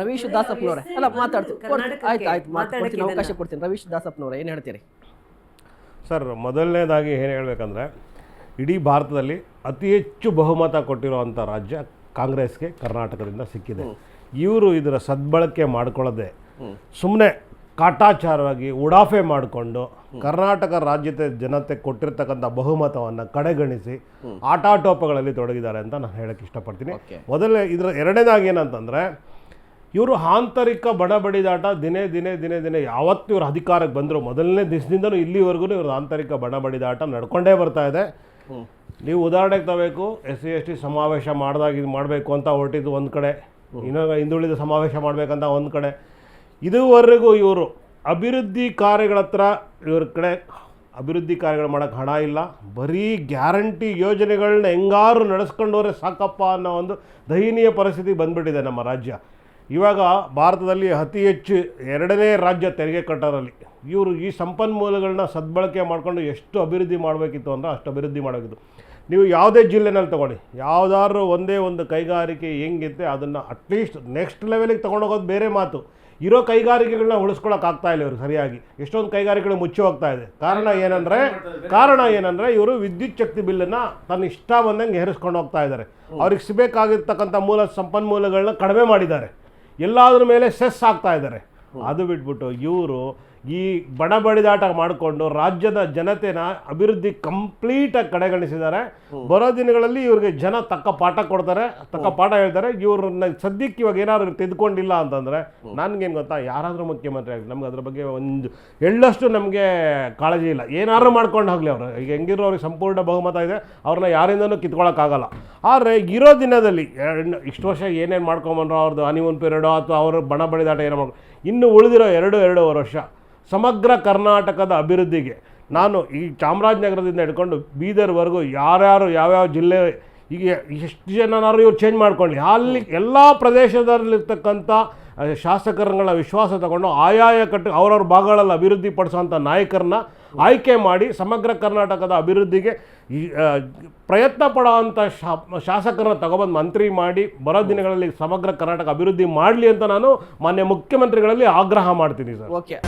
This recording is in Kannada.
ರವೀಶ್ ದಾಸಪ್ಪನವರೇ. ಅಲ್ಲ ಮಾತಾಡ್ತೀನಿ ಆಯ್ತು ಆಯ್ತು. ಮಾತಾಡ್ತೀನಿ ಅವಕಾಶ ಕೊಡ್ತೀನಿ. ರವೀಶ್ ದಾಸಪ್ಪನವರೇ ಏನು ಹೇಳ್ತೀರಿ? ಸರ್ ಮೊದಲನೇದಾಗಿ ಏನು ಹೇಳಬೇಕಂದ್ರೆ ಇಡೀ ಭಾರತದಲ್ಲಿ ಅತಿ ಹೆಚ್ಚು ಬಹುಮತ ಕೊಟ್ಟಿರುವಂಥ ರಾಜ್ಯ ಕಾಂಗ್ರೆಸ್ಗೆ ಕರ್ನಾಟಕದಿಂದ ಸಿಕ್ಕಿದೆ. ಇವರು ಇದರ ಸದ್ಬಳಕೆ ಮಾಡ್ಕೊಳ್ಳದೆ ಸುಮ್ಮನೆ ಕಾಟಾಚಾರವಾಗಿ ಉಡಾಫೆ ಮಾಡಿಕೊಂಡು ಕರ್ನಾಟಕ ರಾಜ್ಯದ ಜನತೆ ಕೊಟ್ಟಿರ್ತಕ್ಕಂಥ ಬಹುಮತವನ್ನು ಕಡೆಗಣಿಸಿ ಆಟಾಟೋಪಗಳಲ್ಲಿ ತೊಡಗಿದ್ದಾರೆ ಅಂತ ನಾನು ಹೇಳಕ್ಕೆ ಇಷ್ಟಪಡ್ತೀನಿ. ಮೊದಲನೇ ಇದರ ಎರಡನೇದಾಗಿ ಏನಂತಂದರೆ ಇವರು ಆಂತರಿಕ ಬಡಬಡಿದಾಟ ದಿನೇ ದಿನೇ ದಿನೇ ದಿನೇ ಯಾವತ್ತು ಇವರು ಅಧಿಕಾರಕ್ಕೆ ಬಂದರು. ಮೊದಲನೇ ದಿವಸದಿಂದನೂ ಇಲ್ಲಿವರೆಗೂ ಇವ್ರ ಆಂತರಿಕ ಬಡಬಡಿದಾಟ ನಡ್ಕೊಂಡೇ ಬರ್ತಾ ಇದೆ. ನೀವು ಉದಾಹರಣೆಗೆ ತಗೋಬೇಕು ಎಸ್ ಸಿ ಎಸ್ ಟಿ ಸಮಾವೇಶ ಮಾಡಿದಾಗ ಇದು ಮಾಡಬೇಕು ಅಂತ ಹೊರಟಿದ್ದು ಒಂದು ಕಡೆ. ಇನ್ನೊಂದು ಹಿಂದುಳಿದ ಸಮಾವೇಶ ಮಾಡಬೇಕಂತ ಒಂದು ಕಡೆ. ಇದುವರೆಗೂ ಇವರು ಅಭಿವೃದ್ಧಿ ಕಾರ್ಯಗಳ ಹತ್ರ ಇವ್ರ ಕಡೆ ಅಭಿವೃದ್ಧಿ ಕಾರ್ಯಗಳು ಮಾಡೋಕ್ಕೆ ಹಣ ಇಲ್ಲ. ಬರೀ ಗ್ಯಾರಂಟಿ ಯೋಜನೆಗಳನ್ನ ಹೆಂಗಾರು ನಡೆಸ್ಕೊಂಡವ್ರೆ ಸಾಕಪ್ಪ ಅನ್ನೋ ಒಂದು ದಯನೀಯ ಪರಿಸ್ಥಿತಿ ಬಂದ್ಬಿಟ್ಟಿದೆ ನಮ್ಮ ರಾಜ್ಯ. ಇವಾಗ ಭಾರತದಲ್ಲಿ ಅತಿ ಹೆಚ್ಚು ಎರಡನೇ ರಾಜ್ಯ ತೆರಿಗೆ ಕಟ್ಟೋರಲ್ಲಿ ಇವರು ಈ ಸಂಪನ್ಮೂಲಗಳನ್ನ ಸದ್ಬಳಕೆ ಮಾಡಿಕೊಂಡು ಎಷ್ಟು ಅಭಿವೃದ್ಧಿ ಮಾಡಬೇಕಿತ್ತು ಅಂದರೆ ಅಷ್ಟು ಅಭಿವೃದ್ಧಿ ಮಾಡಬೇಕಿತ್ತು ನೀವು ಯಾವುದೇ ಜಿಲ್ಲೆನಲ್ಲಿ ತಗೊಳ್ಳಿ. ಯಾವುದಾದ್ರು ಒಂದೇ ಒಂದು ಕೈಗಾರಿಕೆ ಹೆಂಗಿತ್ತೆ ಅದನ್ನು ಅಟ್ಲೀಸ್ಟ್ ನೆಕ್ಸ್ಟ್ ಲೆವೆಲಿಗೆ ತೊಗೊಂಡೋಗೋದು ಬೇರೆ ಮಾತು. ಇರೋ ಕೈಗಾರಿಕೆಗಳನ್ನ ಉಳಿಸ್ಕೊಳಕ್ಕಾಗ್ತಾ ಇಲ್ಲ ಇವರು ಸರಿಯಾಗಿ. ಎಷ್ಟೊಂದು ಕೈಗಾರಿಕೆಗಳು ಮುಚ್ಚಿ ಹೋಗ್ತಾ ಇದೆ. ಕಾರಣ ಏನಂದರೆ ಕಾರಣ ಏನಂದರೆ ಇವರು ವಿದ್ಯುತ್ ಶಕ್ತಿ ಬಿಲ್ಲನ್ನು ತನ್ನ ಇಷ್ಟ ಬಂದಂಗೆ ಹೇರಿಸ್ಕೊಂಡು ಹೋಗ್ತಾ ಇದ್ದಾರೆ. ಅವ್ರಿಗೆ ಸಿಗಬೇಕಾಗಿರ್ತಕ್ಕಂಥ ಮೂಲ ಸಂಪನ್ಮೂಲಗಳನ್ನ ಕಡಿಮೆ ಮಾಡಿದ್ದಾರೆ. ಎಲ್ಲಾದ್ರ ಮೇಲೆ ಸೆಸ್ ಆಗ್ತಾ ಇದ್ದಾರೆ. ಅದು ಬಿಟ್ಬಿಟ್ಟು ಇವರು ಈ ಬಡ ಬಡಿದಾಟ ಮಾಡಿಕೊಂಡು ರಾಜ್ಯದ ಜನತೆನ ಅಭಿವೃದ್ಧಿ ಕಂಪ್ಲೀಟಾಗಿ ಕಡೆಗಣಿಸಿದ್ದಾರೆ. ಬರೋ ದಿನಗಳಲ್ಲಿ ಇವ್ರಿಗೆ ಜನ ತಕ್ಕ ಪಾಠ ಕೊಡ್ತಾರೆ ತಕ್ಕ ಪಾಠ ಹೇಳ್ತಾರೆ. ಇವ್ರನ್ನ ಸದ್ಯಕ್ಕೆ ಇವಾಗ ಏನಾದ್ರು ತೆಗೆದುಕೊಂಡಿಲ್ಲ ಅಂತಂದ್ರೆ ನನ್ಗೇನು ಗೊತ್ತಾ ಯಾರಾದರೂ ಮುಖ್ಯಮಂತ್ರಿ ಆಗಲಿ ನಮ್ಗೆ ಅದ್ರ ಬಗ್ಗೆ ಒಂದು ಎಳ್ಳಷ್ಟು ನಮಗೆ ಕಾಳಜಿ ಇಲ್ಲ. ಏನಾದ್ರು ಮಾಡ್ಕೊಂಡು ಹೋಗ್ಲಿ ಅವರು. ಈಗ ಹೆಂಗಿರೋ ಅವ್ರಿಗೆ ಸಂಪೂರ್ಣ ಬಹುಮತ ಇದೆ ಅವ್ರನ್ನ ಯಾರಿಂದನೂ ಕಿತ್ಕೊಳ್ಳೋಕ್ಕಾಗಲ್ಲ ಆದರೆ ಇರೋ ದಿನದಲ್ಲಿ ಇಷ್ಟು ವರ್ಷ ಏನೇನು ಮಾಡ್ಕೊಂಬಂದ್ರು ಅವ್ರದ್ದು ಹನಿಮೂನ್ ಪೀರಿಯಡ್ ಅಥವಾ ಅವರು ಬಣ ಬಡಿದಾಟ ಏನೋ ಮಾಡ್ಕೊ ಇನ್ನು ಉಳಿದಿರೋ ಎರಡು ಎರಡೂವರೆ ವರ್ಷ ಸಮಗ್ರ ಕರ್ನಾಟಕದ ಅಭಿವೃದ್ಧಿಗೆ. ನಾನು ಈ ಚಾಮರಾಜನಗರದಿಂದ ಹಿಡ್ಕೊಂಡು ಬೀದರ್ವರೆಗೂ ಯಾರ್ಯಾರು ಯಾವ್ಯಾವ ಜಿಲ್ಲೆ ಈಗ ಎಷ್ಟು ಜನನಾದ್ರು ಇವ್ರು ಚೇಂಜ್ ಮಾಡ್ಕೊಳ್ಳಿ. ಅಲ್ಲಿ ಎಲ್ಲ ಪ್ರದೇಶದಲ್ಲಿರ್ತಕ್ಕಂಥ ಶಾಸಕರುಗಳ ವಿಶ್ವಾಸ ತಗೊಂಡು ಆಯಾಯ ಕಟ್ಟು ಅವ್ರವ್ರ ಭಾಗಗಳಲ್ಲಿ ಅಭಿವೃದ್ಧಿ ಪಡಿಸುವಂಥ ನಾಯಕರನ್ನ ಆಯ್ಕೆ ಮಾಡಿ ಸಮಗ್ರ ಕರ್ನಾಟಕದ ಅಭಿವೃದ್ಧಿಗೆ ಈ ಪ್ರಯತ್ನ ಪಡೋವಂಥ ಶಾ ಶಾಸಕರನ್ನ ತಗೊಬಂದು ಮಂತ್ರಿ ಮಾಡಿ ಬರೋ ದಿನಗಳಲ್ಲಿ ಸಮಗ್ರ ಕರ್ನಾಟಕ ಅಭಿವೃದ್ಧಿ ಮಾಡಲಿ ಅಂತ ನಾನು ಮಾನ್ಯ ಮುಖ್ಯಮಂತ್ರಿಗಳಲ್ಲಿ ಆಗ್ರಹ ಮಾಡ್ತೀನಿ ಸರ್. ಓಕೆ.